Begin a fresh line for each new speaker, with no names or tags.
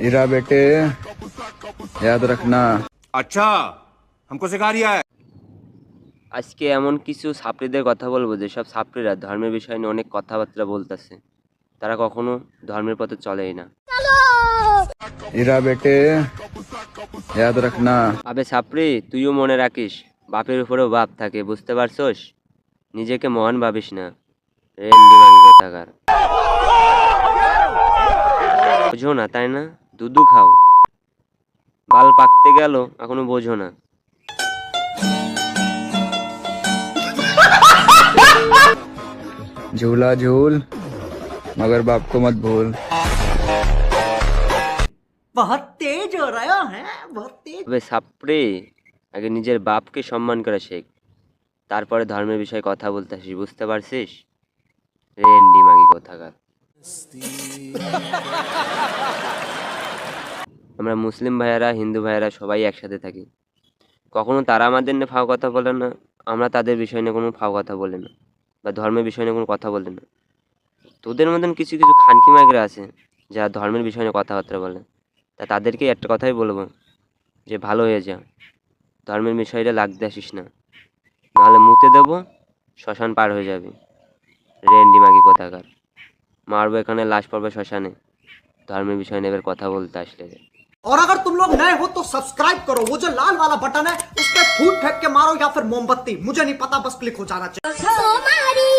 हीरा बेटे याद रखना
अच्छा हमको सिखा रिया है
আজকে এমন কিছু ছাত্রীদের কথা বলবো যেসব ছাত্রীরা ধর্মের বিষয় নিয়ে অনেক কথাবার্তা বলতেছে তারা কখনো ধর্মের পথে চলেই না
हीरा बेटे याद रखना
আবে ছাপড়ি তুইও মনে রাখিস বাপের উপরেও বাপ থাকে বুঝতে পারছোস নিজেকে মহান ভাবিস না রেন্ডি মাগি কথাকার বোঝো না তাই না দুধু খাও বাল পাকতে গেল এখনো বোঝো না
झूला झूल मगर बाप को मत भूल
बहुत तेज हो रहा है बहुत तेज
তবে ছাপড়ে আগে নিজের বাপকে সম্মান করে শেখ তারপরে ধর্মের বিষয়ে কথা বলতে আসিস বুঝতে পারছিস রেন্ডি মাগি কথাকার আমরা মুসলিম ভাইয়েরা, হিন্দু ভাইয়েরা সবাই একসাথে থাকি। কখনো তারা আমাদের নিয়ে ফাও কথা বলে না, আমরা তাদের বিষয় নিয়ে কোনো ফাও কথা বলে না বা ধর্মের বিষয় নিয়ে কোনো কথা বলে না। তোদের মতন কিছু কিছু খানকি মাগরা আছে, যারা ধর্মের বিষয় নিয়ে কথাবার্তা বলে। তা তাদেরকেই একটা কথাই বলব, যে ভালো হয়ে যা। ধর্মের বিষয়টা লাগতে আসিস না। নাহলে মুতে দেবো, শ্মশান পার হয়ে যাবে। রেন্ডি মাগি কোথাকার। মারবো এখানে লাশ পড়বে শ্মশানে ধর্মের বিষয় নিয়ে এবার কথা বলতে আসলে রে
और अगर तुम लोग नए हो तो सब्सक्राइब करो वो जो लाल वाला बटन है उस पर फूट फेंक के मारो या फिर मोमबत्ती मुझे नहीं पता बस क्लिक हो जाना चाहिए
सोमारी